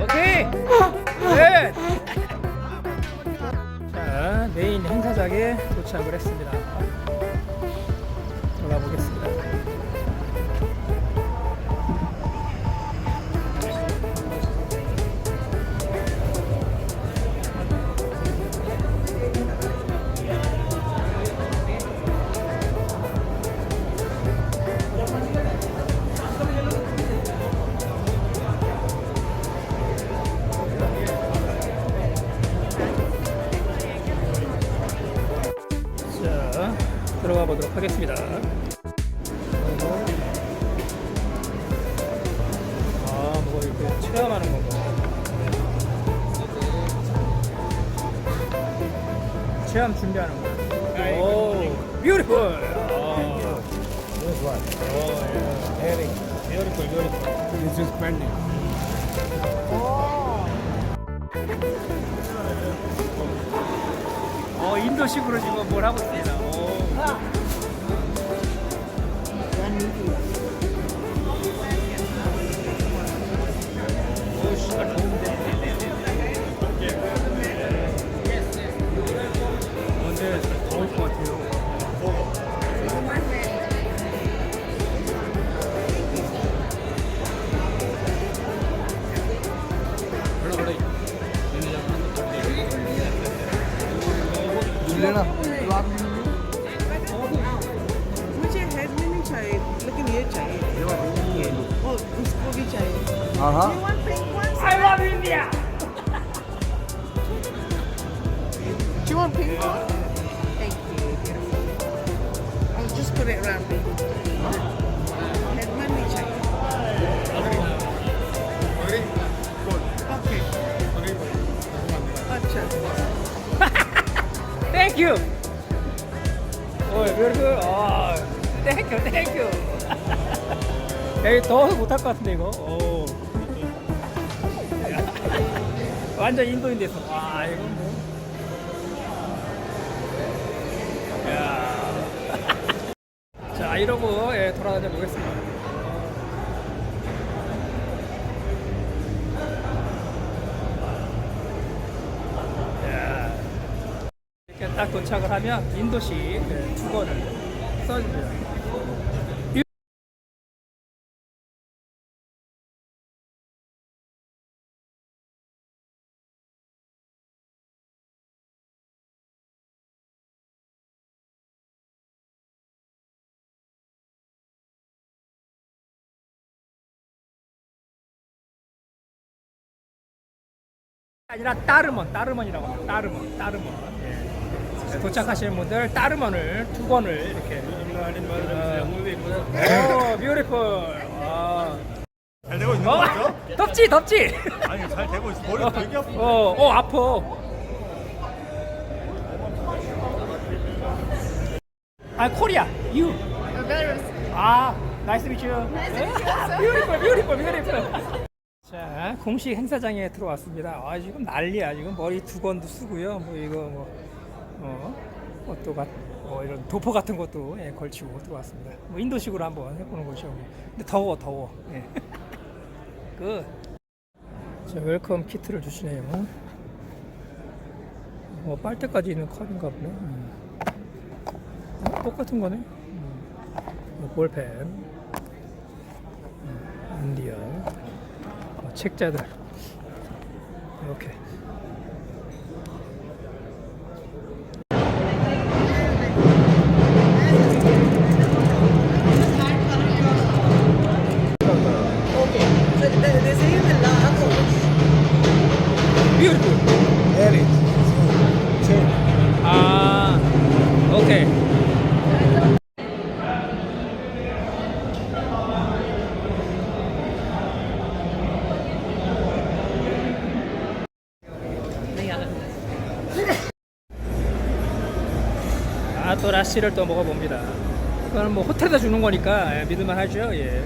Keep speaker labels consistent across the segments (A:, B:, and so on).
A: 오케이. 네. 자, 메인 행사장에 도착을 했습니다. 들어가 보겠습니다. 체험 준비하는 거. 오, 뷰티풀.
B: This one.
A: 오, 예.
B: Very beautiful, beautiful. This is pending.
A: 어, 인도식으로 지금 뭘 하고 있습니다. 오. 오,
C: मुझे हेड में नहीं चाहिए लेकिन ये चाहिए और उसको भी चाहिए
B: Uh-huh.
C: You want pink ones?
A: I love India.
C: Do you want pink ones? Thank you. beautiful. I'll just put it around me.
A: Thank you. 오, 뷰티풀. 아, thank you, thank you. 여기 더워서 못할 것 같은데 이거. 오. 완전 인도인 됐어. 와, 이건 뭐. 야. 자, 이러고 예, 돌아다녀 보겠습니다. 딱 도착을 하면 인도식 예, 주거를 써줍니다. 아니라 따르먼, 따르먼이라고 합니다. 따르먼, 따르먼. 예. 도착하시는 분들 따르먼을 두 권을 이렇게. 오, 뷰티풀. 아.
D: 잘 되고 있는
A: 어,
D: 거 같죠?
A: 덥지, 덥지.
D: 아니 잘 되고 있어. 머리 되게 아프.
A: 어, 어, 아파. 아, 코리아, you. 아, 나이스 미츠. 뷰티풀, 뷰티풀, 뷰티풀. 자, 공식 행사장에 들어왔습니다. 아, 지금 난리야. 지금 머리 두 건도 쓰고요. 뭐 이거 뭐 어, 것도 같, 뭐 이런 도포 같은 것도 예, 걸치고 들어왔습니다. 뭐 인도식으로 한번 해보는 거죠. 근데 더워, 더워. 예. 웰컴 키트를 주시네요. 뭐 빨대까지 있는 컵인가 보네. 음. 어, 똑같은 거네. 음. 뭐 볼펜, 음, 인디어, 뭐 책자들 이렇게. 아, 또 라시를 또 먹어봅니다. 그거는 뭐 호텔에서 주는 거니까 예, 믿을만 하죠. 예.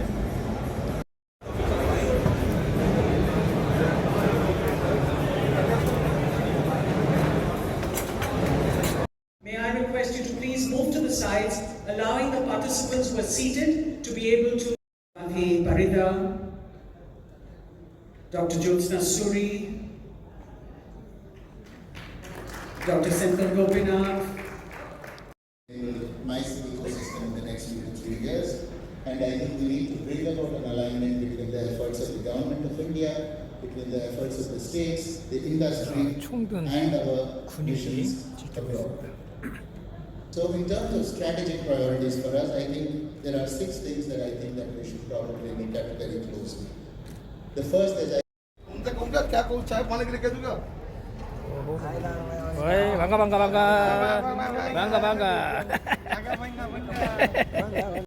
E: participants were seated to be able to. Gandhi Parida, Dr. Jyotsna Suri, Dr. Senthil Gopinath.
F: My civic ecosystem in the next two to three years, and I think we need to bring about an alignment between the efforts of the government of India between the efforts of the states, the industry, and our missions abroad. So in terms of strategic priorities for us, I think there are six things that I think that we should probably look at very closely. The first is I
A: ओए